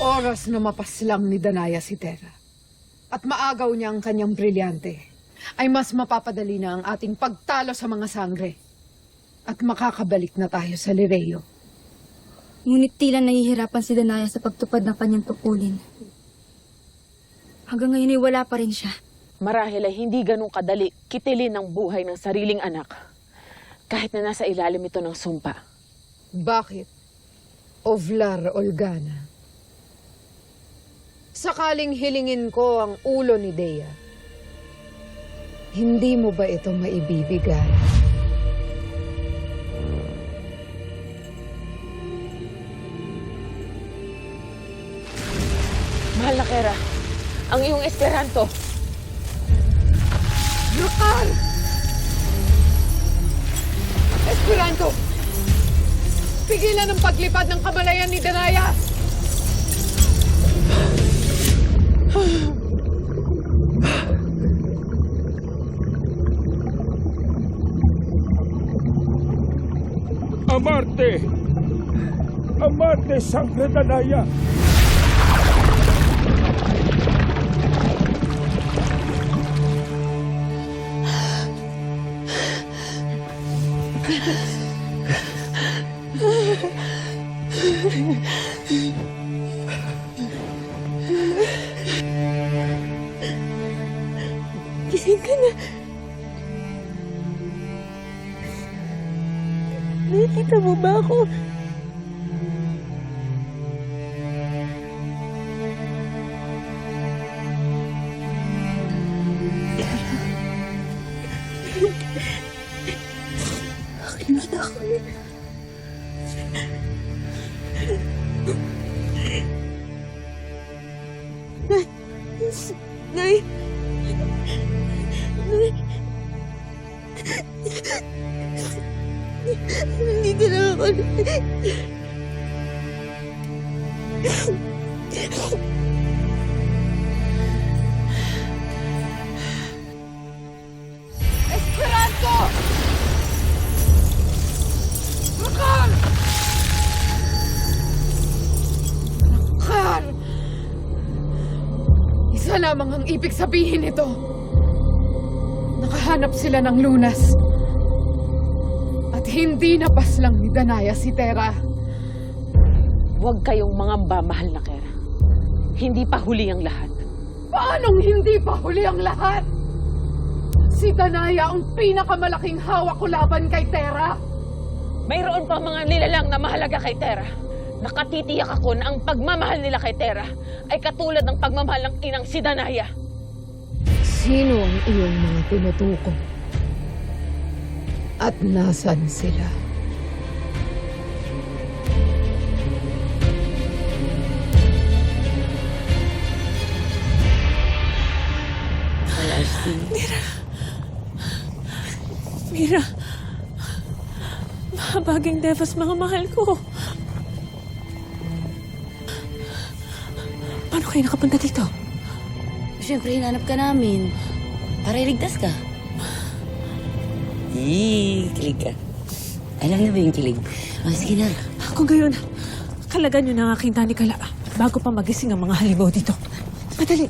Oras na mapaslang ni Danaya si Terra at maagaw niya ang kanyang brilyante, ay mas mapapadali na ang ating pagtalo sa mga sangre at makakabalik na tayo sa Lireo. Ngunit tila nahihirapan si Danaya sa pagtupad ng kanyang tungkulin. Hanggang ngayon ay wala pa rin siya. Marahil ay hindi ganun kadali kitilin ang buhay ng sariling anak. Kahit na nasa ilalim ito ng sumpa. Bakit? Ovlar Olgana. Sakaling hilingin ko ang ulo ni Dea, hindi mo ba ito maibibigay? Mahal na Kera, ang iyong Esperanto. Lokal! Esperanto! Pigilan ang paglipad ng kamalayan ni Danaya! Amarte! Amarte Sangre Danaya! Gising ka na. Nakikita mo ba ako? Nay! Nay! Nandito na ako. Esperanto! Lokal! Isa lamang ang ibig sabihin nito. Nakahanap sila ng lunas. At hindi napaslang ni Danaya si Tera. Huwag kayong mangamba, mahal na Kera. Hindi pa huli ang lahat. Paanong hindi pa huli ang lahat? Si Danaya ang pinakamalaking hawak ko laban kay Tera. Mayroon pa mga nilalang na mahalaga kay Tera. Nakatitiyak ako na ang pagmamahal nila kay Tera ay katulad ng pagmamahal ng inang si Danaya. Sino ang iyong mga tinutukoy? At nasan sila? Mira, mahabaging devas mga mahal ko. Paano kayo nakapunta dito? Siyempre, hinanap ka namin. Para iligtas ka. Yee, kilig ka. Alam na ba yung kilig? Oh, sige na. Kung gayon, kalagan nyo ng aking tanikala bago pa magising ang mga halimaw dito. Madali.